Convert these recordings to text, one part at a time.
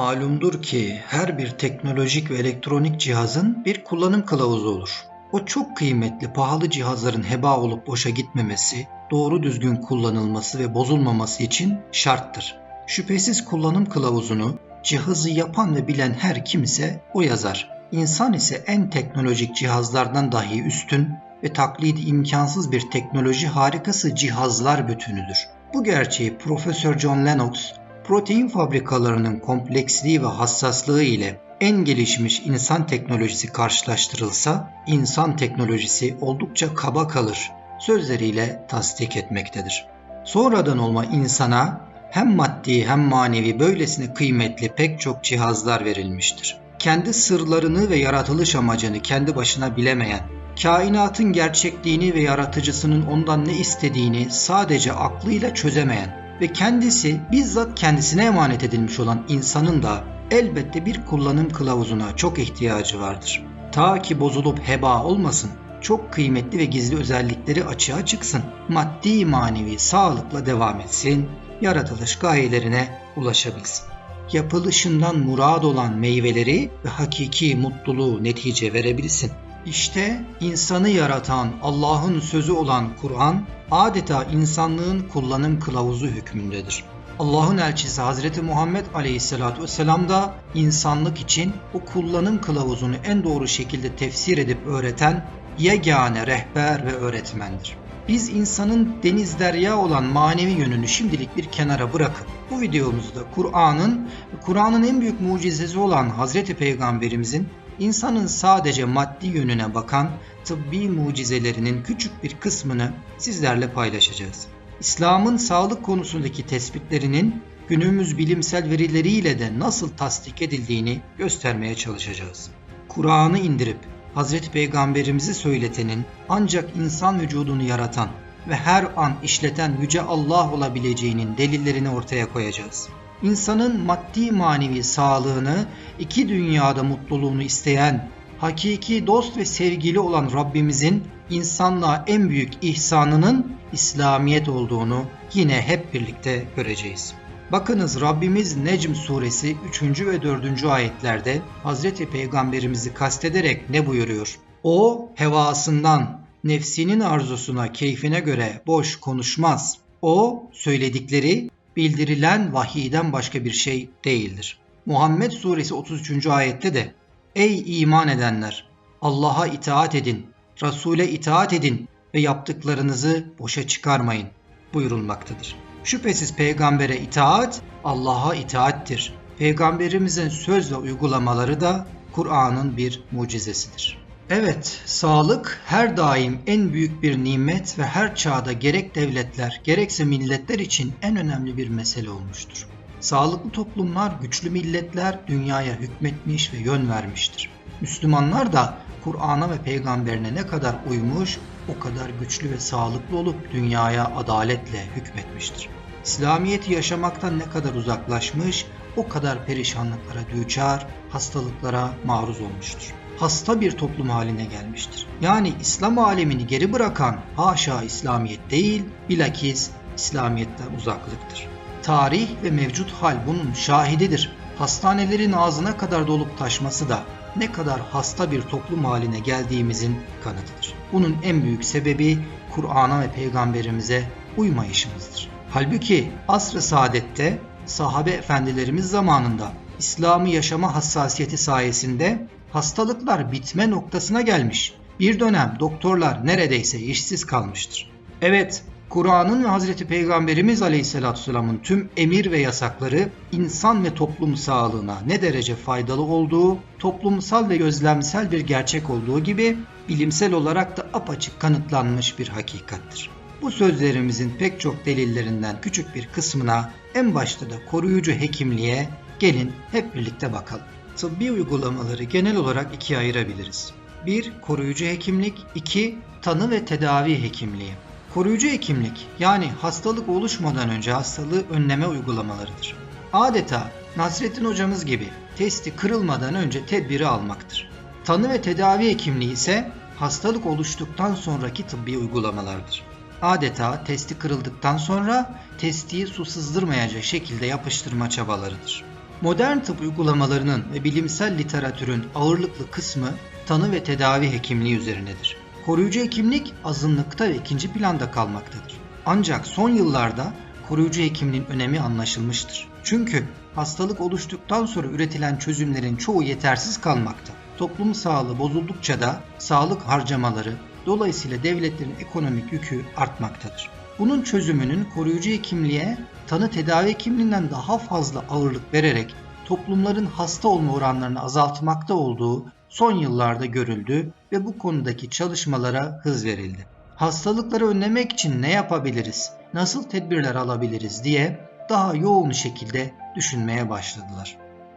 Malumdur ki her bir teknolojik ve elektronik cihazın bir kullanım kılavuzu olur. O çok kıymetli, pahalı cihazların heba olup boşa gitmemesi, doğru düzgün kullanılması ve bozulmaması için şarttır. Şüphesiz kullanım kılavuzunu cihazı yapan ve bilen her kimse o yazar. İnsan ise en teknolojik cihazlardan dahi üstün ve taklidi imkansız bir teknoloji harikası cihazlar bütünüdür. Bu gerçeği Profesör John Lennox protein fabrikalarının kompleksliği ve hassaslığı ile en gelişmiş insan teknolojisi karşılaştırılsa insan teknolojisi oldukça kaba kalır sözleriyle tasdik etmektedir. Sonradan olma insana hem maddi hem manevi böylesine kıymetli pek çok cihazlar verilmiştir. Kendi sırlarını ve yaratılış amacını kendi başına bilemeyen, kainatın gerçekliğini ve yaratıcısının ondan ne istediğini sadece aklıyla çözemeyen ve kendisi bizzat kendisine emanet edilmiş olan insanın da elbette bir kullanım kılavuzuna çok ihtiyacı vardır. Ta ki bozulup heba olmasın, çok kıymetli ve gizli özellikleri açığa çıksın, maddi manevi sağlıkla devam etsin, yaratılış gayelerine ulaşabilsin. Yapılışından murad olan meyveleri ve hakiki mutluluğu netice verebilsin. İşte insanı yaratan Allah'ın sözü olan Kur'an adeta insanlığın kullanım kılavuzu hükmündedir. Allah'ın elçisi Hazreti Muhammed Aleyhisselatü Vesselam da insanlık için o kullanım kılavuzunu en doğru şekilde tefsir edip öğreten yegane rehber ve öğretmendir. Biz insanın deniz derya olan manevi yönünü şimdilik bir kenara bırakıp bu videomuzda Kur'an'ın Kur'an'ın en büyük mucizesi olan Hazreti Peygamberimizin insanın sadece maddi yönüne bakan tıbbi mucizelerinin küçük bir kısmını sizlerle paylaşacağız. İslam'ın sağlık konusundaki tespitlerinin günümüz bilimsel verileriyle de nasıl tasdik edildiğini göstermeye çalışacağız. Kur'an'ı indirip Hazreti Peygamberimizi söyletenin ancak insan vücudunu yaratan ve her an işleten yüce Allah olabileceğinin delillerini ortaya koyacağız. İnsanın maddi manevi sağlığını, iki dünyada mutluluğunu isteyen, hakiki dost ve sevgili olan Rabbimizin insanlığa en büyük ihsanının İslamiyet olduğunu yine hep birlikte göreceğiz. Bakınız Rabbimiz Necm suresi 3. ve 4. ayetlerde Hazreti Peygamberimizi kastederek ne buyuruyor? O hevasından, nefsinin arzusuna, keyfine göre boş konuşmaz. O söyledikleri bildirilen vahiyden başka bir şey değildir. Muhammed suresi 33. ayette de Ey iman edenler! Allah'a itaat edin, Resul'e itaat edin ve yaptıklarınızı boşa çıkarmayın buyurulmaktadır. Şüphesiz peygambere itaat Allah'a itaattir. Peygamberimizin söz ve uygulamaları da Kur'an'ın bir mucizesidir. Evet, sağlık her daim en büyük bir nimet ve her çağda gerek devletler gerekse milletler için en önemli bir mesele olmuştur. Sağlıklı toplumlar, güçlü milletler dünyaya hükmetmiş ve yön vermiştir. Müslümanlar da Kur'an'a ve peygamberine ne kadar uymuş, o kadar güçlü ve sağlıklı olup dünyaya adaletle hükmetmiştir. İslamiyeti yaşamaktan ne kadar uzaklaşmış, o kadar perişanlıklara düçar, hastalıklara maruz olmuştur. Hasta bir toplum haline gelmiştir. Yani İslam alemini geri bırakan haşa İslamiyet değil, bilakis İslamiyetten uzaklıktır. Tarih ve mevcut hal bunun şahididir. Hastanelerin ağzına kadar dolup taşması da ne kadar hasta bir toplum haline geldiğimizin kanıtıdır. Bunun en büyük sebebi Kur'an'a ve peygamberimize uymayışımızdır. Halbuki asr-ı saadette sahabe efendilerimiz zamanında İslam'ı yaşama hassasiyeti sayesinde hastalıklar bitme noktasına gelmiş. Bir dönem doktorlar neredeyse işsiz kalmıştır. Evet, Kur'an'ın ve Hazreti Peygamberimiz Aleyhisselatü Vesselam'ın tüm emir ve yasakları insan ve toplum sağlığına ne derece faydalı olduğu, toplumsal ve gözlemsel bir gerçek olduğu gibi bilimsel olarak da apaçık kanıtlanmış bir hakikattir. Bu sözlerimizin pek çok delillerinden küçük bir kısmına en başta da koruyucu hekimliğe gelin hep birlikte bakalım. Tıbbi uygulamaları genel olarak ikiye ayırabiliriz. 1. Koruyucu hekimlik 2. Tanı ve tedavi hekimliği Koruyucu hekimlik yani hastalık oluşmadan önce hastalığı önleme uygulamalarıdır. Adeta Nasrettin hocamız gibi testi kırılmadan önce tedbiri almaktır. Tanı ve tedavi hekimliği ise hastalık oluştuktan sonraki tıbbi uygulamalardır. Adeta testi kırıldıktan sonra testiyi su sızdırmayacak şekilde yapıştırma çabalarıdır. Modern tıp uygulamalarının ve bilimsel literatürün ağırlıklı kısmı tanı ve tedavi hekimliği üzerinedir. Koruyucu hekimlik azınlıkta ve ikinci planda kalmaktadır. Ancak son yıllarda koruyucu hekimliğin önemi anlaşılmıştır. Çünkü hastalık oluştuktan sonra üretilen çözümlerin çoğu yetersiz kalmakta. Toplum sağlığı bozuldukça da sağlık harcamaları, dolayısıyla devletlerin ekonomik yükü artmaktadır. Bunun çözümünün koruyucu hekimliğe tanı tedavi hekimliğinden daha fazla ağırlık vererek toplumların hasta olma oranlarını azaltmakta olduğu son yıllarda görüldü ve bu konudaki çalışmalara hız verildi. Hastalıkları önlemek için ne yapabiliriz, nasıl tedbirler alabiliriz diye daha yoğun şekilde düşünmeye başladılar.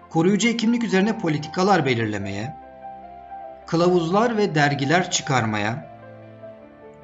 Koruyucu hekimlik üzerine politikalar belirlemeye, kılavuzlar ve dergiler çıkarmaya,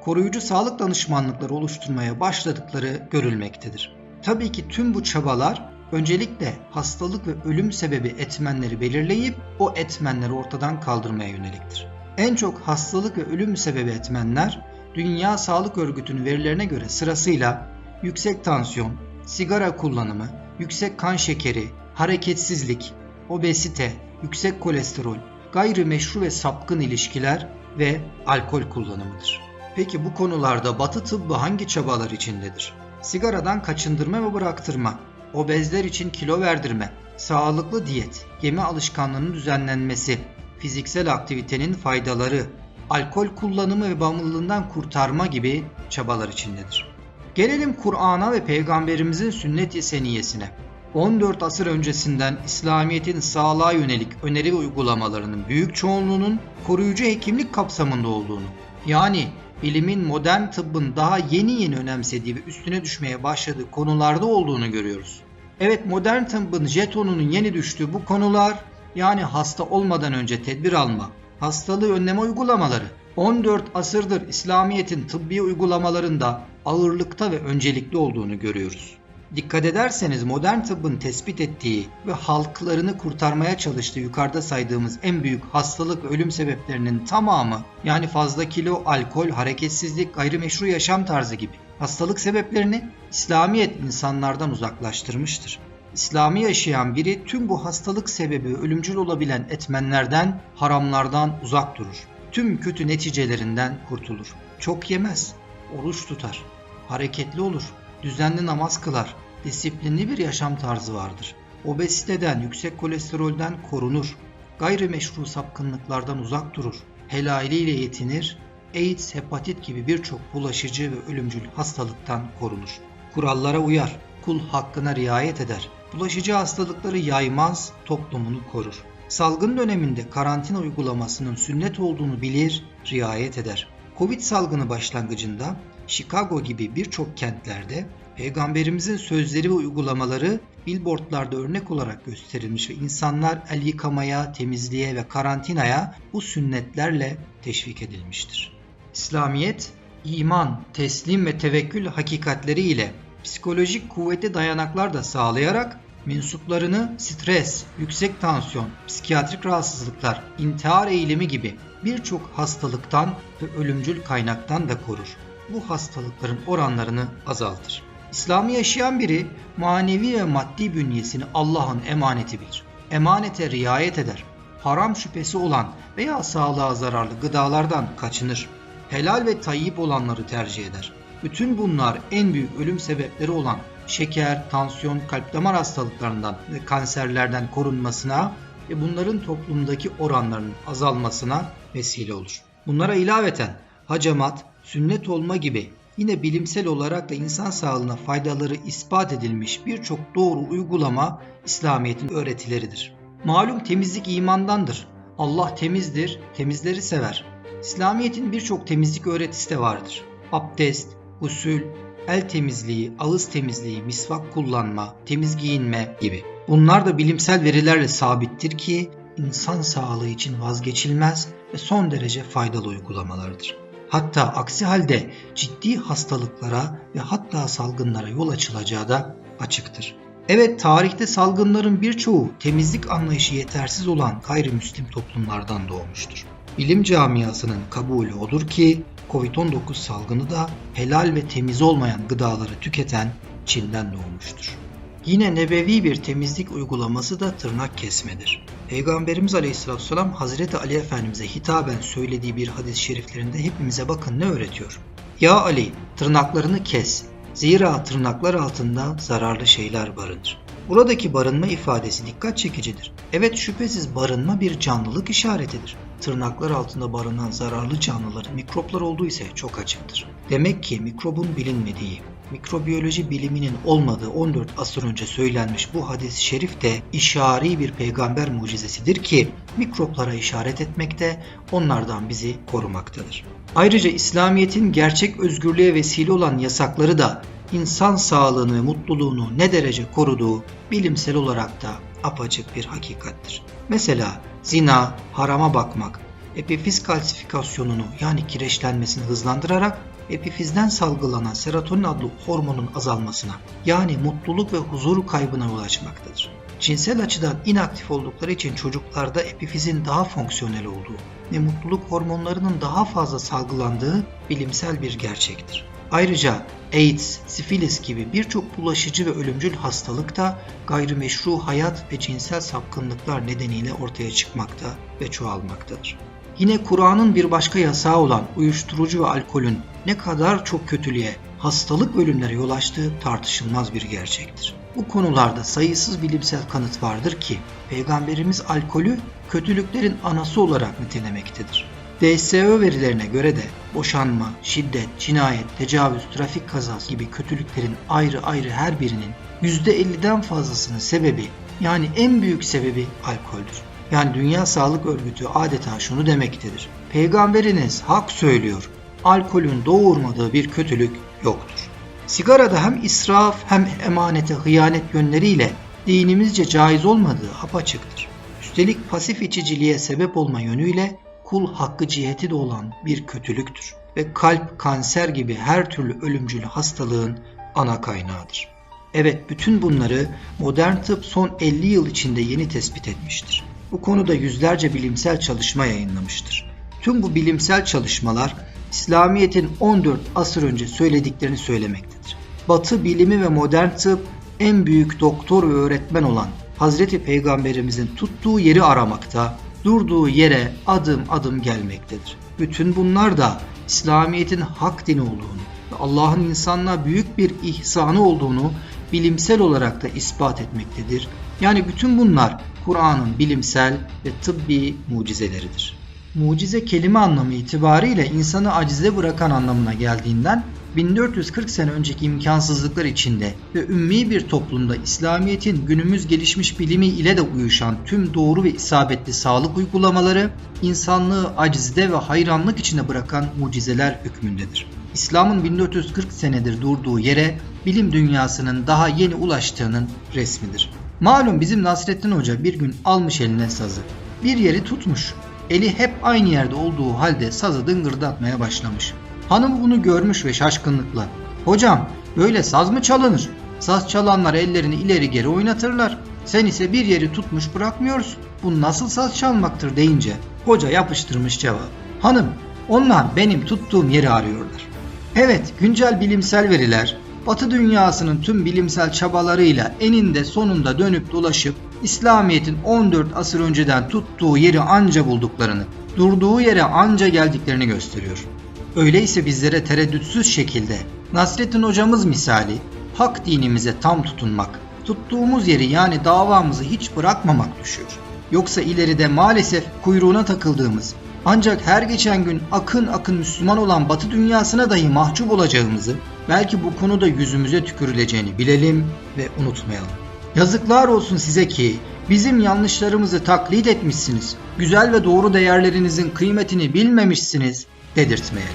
koruyucu sağlık danışmanlıkları oluşturmaya başladıkları görülmektedir. Tabii ki tüm bu çabalar öncelikle hastalık ve ölüm sebebi etmenleri belirleyip o etmenleri ortadan kaldırmaya yöneliktir. En çok hastalık ve ölüm sebebi etmenler Dünya Sağlık Örgütü'nün verilerine göre sırasıyla yüksek tansiyon, sigara kullanımı, yüksek kan şekeri, hareketsizlik, obezite, yüksek kolesterol, gayrimeşru ve sapkın ilişkiler ve alkol kullanımıdır. Peki bu konularda Batı tıbbı hangi çabalar içindedir? Sigaradan kaçındırma ve bıraktırma, obezler için kilo verdirme, sağlıklı diyet, yeme alışkanlığının düzenlenmesi, fiziksel aktivitenin faydaları, alkol kullanımı ve bağımlılığından kurtarma gibi çabalar içindedir. Gelelim Kur'an'a ve Peygamberimizin sünnet-i seniyesine. 14 asır öncesinden İslamiyet'in sağlığa yönelik öneri ve uygulamalarının büyük çoğunluğunun koruyucu hekimlik kapsamında olduğunu, yani bilimin modern tıbbın daha yeni yeni önemsediği ve üstüne düşmeye başladığı konularda olduğunu görüyoruz. Evet modern tıbbın jetonunun yeni düştüğü bu konular yani hasta olmadan önce tedbir alma, hastalığı önleme uygulamaları 14 asırdır İslamiyet'in tıbbi uygulamalarında ağırlıkta ve öncelikli olduğunu görüyoruz. Dikkat ederseniz modern tıbbın tespit ettiği ve halklarını kurtarmaya çalıştığı yukarıda saydığımız en büyük hastalık ölüm sebeplerinin tamamı yani fazla kilo, alkol, hareketsizlik, gayrimeşru yaşam tarzı gibi hastalık sebeplerini İslamiyet insanlardan uzaklaştırmıştır. İslami yaşayan biri tüm bu hastalık sebebi ölümcül olabilen etmenlerden, haramlardan uzak durur. Tüm kötü neticelerinden kurtulur. Çok yemez, oruç tutar, hareketli olur, düzenli namaz kılar, disiplinli bir yaşam tarzı vardır. Obeziteden, yüksek kolesterolden korunur. Gayrimeşru sapkınlıklardan uzak durur. Helaliyle yetinir. AIDS, hepatit gibi birçok bulaşıcı ve ölümcül hastalıktan korunur. Kurallara uyar, kul hakkına riayet eder. Bulaşıcı hastalıkları yaymaz, toplumunu korur. Salgın döneminde karantina uygulamasının sünnet olduğunu bilir, riayet eder. Covid salgını başlangıcında Chicago gibi birçok kentlerde Peygamberimizin sözleri ve uygulamaları billboardlarda örnek olarak gösterilmiş ve insanlar el yıkamaya, temizliğe ve karantinaya bu sünnetlerle teşvik edilmiştir. İslamiyet, iman, teslim ve tevekkül hakikatleri ile psikolojik kuvvetli dayanaklar da sağlayarak mensuplarını stres, yüksek tansiyon, psikiyatrik rahatsızlıklar, intihar eğilimi gibi birçok hastalıktan ve ölümcül kaynaktan da korur. Bu hastalıkların oranlarını azaltır. İslam'ı yaşayan biri manevi ve maddi bünyesini Allah'ın emaneti bilir. Emanete riayet eder. Haram şüphesi olan veya sağlığa zararlı gıdalardan kaçınır. Helal ve tayyip olanları tercih eder. Bütün bunlar en büyük ölüm sebepleri olan şeker, tansiyon, kalp damar hastalıklarından ve kanserlerden korunmasına ve bunların toplumdaki oranlarının azalmasına vesile olur. Bunlara ilaveten hacamat, sünnet olma gibi yine bilimsel olarak da insan sağlığına faydaları ispat edilmiş birçok doğru uygulama İslamiyet'in öğretileridir. Malum temizlik imandandır. Allah temizdir, temizleri sever. İslamiyet'in birçok temizlik öğretisi de vardır. Abdest, usul, el temizliği, ağız temizliği, misvak kullanma, temiz giyinme gibi. Bunlar da bilimsel verilerle sabittir ki insan sağlığı için vazgeçilmez ve son derece faydalı uygulamalardır. Hatta aksi halde ciddi hastalıklara ve hatta salgınlara yol açılacağı da açıktır. Evet tarihte salgınların birçoğu temizlik anlayışı yetersiz olan gayrimüslim toplumlardan doğmuştur. Bilim camiasının kabulü odur ki Covid-19 salgını da helal ve temiz olmayan gıdaları tüketen Çin'den doğmuştur. Yine nebevi bir temizlik uygulaması da tırnak kesmedir. Peygamberimiz Aleyhisselatü Vesselam Hazreti Ali Efendimiz'e hitaben söylediği bir hadis-i şeriflerinde hepimize bakın ne öğretiyor. Ya Ali tırnaklarını kes. Zira tırnaklar altında zararlı şeyler barınır. Buradaki barınma ifadesi dikkat çekicidir. Evet şüphesiz barınma bir canlılık işaretidir. Tırnaklar altında barınan zararlı canlıların mikroplar olduğu ise çok açıktır. Demek ki mikrobun bilinmediği, mikrobiyoloji biliminin olmadığı 14 asır önce söylenmiş bu hadis-i şerif de işari bir peygamber mucizesidir ki mikroplara işaret etmekte, onlardan bizi korumaktadır. Ayrıca İslamiyet'in gerçek özgürlüğe vesile olan yasakları da insan sağlığını mutluluğunu ne derece koruduğu bilimsel olarak da apaçık bir hakikattir. Mesela zina, harama bakmak, epifiz kalsifikasyonunu yani kireçlenmesini hızlandırarak epifizden salgılanan serotonin adlı hormonun azalmasına yani mutluluk ve huzur kaybına yol açmaktadır. Cinsel açıdan inaktif oldukları için çocuklarda epifizin daha fonksiyonel olduğu ve mutluluk hormonlarının daha fazla salgılandığı bilimsel bir gerçektir. Ayrıca AIDS, sifilis gibi birçok bulaşıcı ve ölümcül hastalık da gayrimeşru hayat ve cinsel sapkınlıklar nedeniyle ortaya çıkmakta ve çoğalmaktadır. Yine Kur'an'ın bir başka yasağı olan uyuşturucu ve alkolün ne kadar çok kötülüğe, hastalık ölümlere yol açtığı tartışılmaz bir gerçektir. Bu konularda sayısız bilimsel kanıt vardır ki Peygamberimiz alkolü kötülüklerin anası olarak nitelemektedir. DSO verilerine göre de boşanma, şiddet, cinayet, tecavüz, trafik kazası gibi kötülüklerin ayrı ayrı her birinin %50'den fazlasının sebebi yani en büyük sebebi alkoldür. Yani Dünya Sağlık Örgütü adeta şunu demektedir. Peygamberiniz hak söylüyor. Alkolün doğurmadığı bir kötülük yoktur. Sigarada hem israf hem emanete hıyanet yönleriyle dinimizce caiz olmadığı apaçıktır. Üstelik pasif içiciliğe sebep olma yönüyle kul hakkı ciheti de olan bir kötülüktür ve kalp, kanser gibi her türlü ölümcül hastalığın ana kaynağıdır. Evet bütün bunları modern tıp son 50 yıl içinde yeni tespit etmiştir. Bu konuda yüzlerce bilimsel çalışma yayınlamıştır. Tüm bu bilimsel çalışmalar İslamiyet'in 14 asır önce söylediklerini söylemektedir. Batı bilimi ve modern tıp en büyük doktor ve öğretmen olan Hazreti Peygamberimizin tuttuğu yeri aramakta, durduğu yere adım adım gelmektedir. Bütün bunlar da İslamiyet'in hak dini olduğunu ve Allah'ın insanlığa büyük bir ihsanı olduğunu bilimsel olarak da ispat etmektedir. Yani bütün bunlar Kur'an'ın bilimsel ve tıbbi mucizeleridir. Mucize kelime anlamı itibariyle insanı acize bırakan anlamına geldiğinden 1440 sene önceki imkansızlıklar içinde ve ümmi bir toplumda İslamiyet'in günümüz gelişmiş bilimi ile de uyuşan tüm doğru ve isabetli sağlık uygulamaları insanlığı acizde ve hayranlık içine bırakan mucizeler hükmündedir. İslam'ın 1440 senedir durduğu yere bilim dünyasının daha yeni ulaştığının resmidir. Malum bizim Nasrettin Hoca bir gün almış eline sazı. Bir yeri tutmuş. Eli hep aynı yerde olduğu halde sazı dıngırdatmaya başlamış. Hanım bunu görmüş ve şaşkınlıkla ''Hocam böyle saz mı çalınır? Saz çalanlar ellerini ileri geri oynatırlar. Sen ise bir yeri tutmuş bırakmıyorsun. Bu nasıl saz çalmaktır?'' deyince hoca yapıştırmış cevap. ''Hanım onlar benim tuttuğum yeri arıyorlar.'' Evet güncel bilimsel veriler Batı dünyasının tüm bilimsel çabalarıyla eninde sonunda dönüp dolaşıp İslamiyet'in 14 asır önceden tuttuğu yeri anca bulduklarını, durduğu yere anca geldiklerini gösteriyor. Öyleyse bizlere tereddütsüz şekilde Nasrettin hocamız misali hak dinimize tam tutunmak, tuttuğumuz yeri yani davamızı hiç bırakmamak düşüyor. Yoksa ileride maalesef kuyruğuna takıldığımız ancak her geçen gün akın akın Müslüman olan Batı dünyasına dahi mahcup olacağımızı, belki bu konuda yüzümüze tükürüleceğini bilelim ve unutmayalım. Yazıklar olsun size ki bizim yanlışlarımızı taklit etmişsiniz, güzel ve doğru değerlerinizin kıymetini bilmemişsiniz dedirtmeyelim.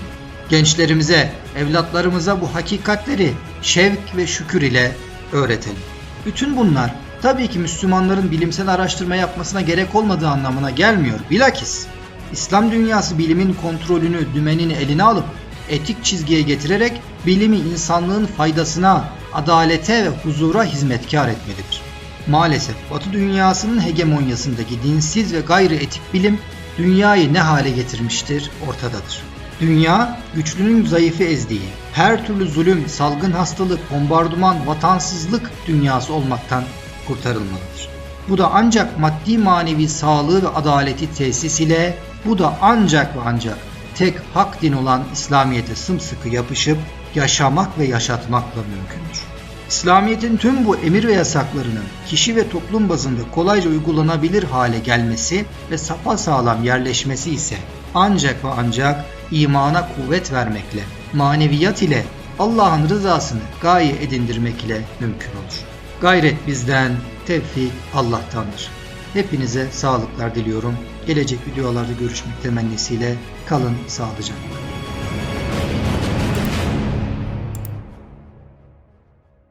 Gençlerimize, evlatlarımıza bu hakikatleri şevk ve şükür ile öğretelim. Bütün bunlar tabii ki Müslümanların bilimsel araştırma yapmasına gerek olmadığı anlamına gelmiyor. Bilakis İslam dünyası bilimin kontrolünü, dümenini eline alıp etik çizgiye getirerek bilimi insanlığın faydasına, adalete ve huzura hizmetkar etmelidir. Maalesef Batı dünyasının hegemonyasındaki dinsiz ve gayri etik bilim dünyayı ne hale getirmiştir ortadadır. Dünya güçlünün zayıfı ezdiği, her türlü zulüm, salgın hastalık, bombardıman, vatansızlık dünyası olmaktan kurtarılmalıdır. Bu da ancak maddi manevi sağlığı ve adaleti tesis ile, bu da ancak ve ancak tek hak din olan İslamiyet'e sımsıkı yapışıp yaşamak ve yaşatmakla mümkündür. İslamiyet'in tüm bu emir ve yasaklarının kişi ve toplum bazında kolayca uygulanabilir hale gelmesi ve sapasağlam yerleşmesi ise ancak ve ancak imana kuvvet vermekle, maneviyat ile Allah'ın rızasını gaye edindirmek ile mümkün olur. Gayret bizden, tevfik Allah'tandır. Hepinize sağlıklar diliyorum. Gelecek videolarda görüşmek temennisiyle kalın sağlıcakla.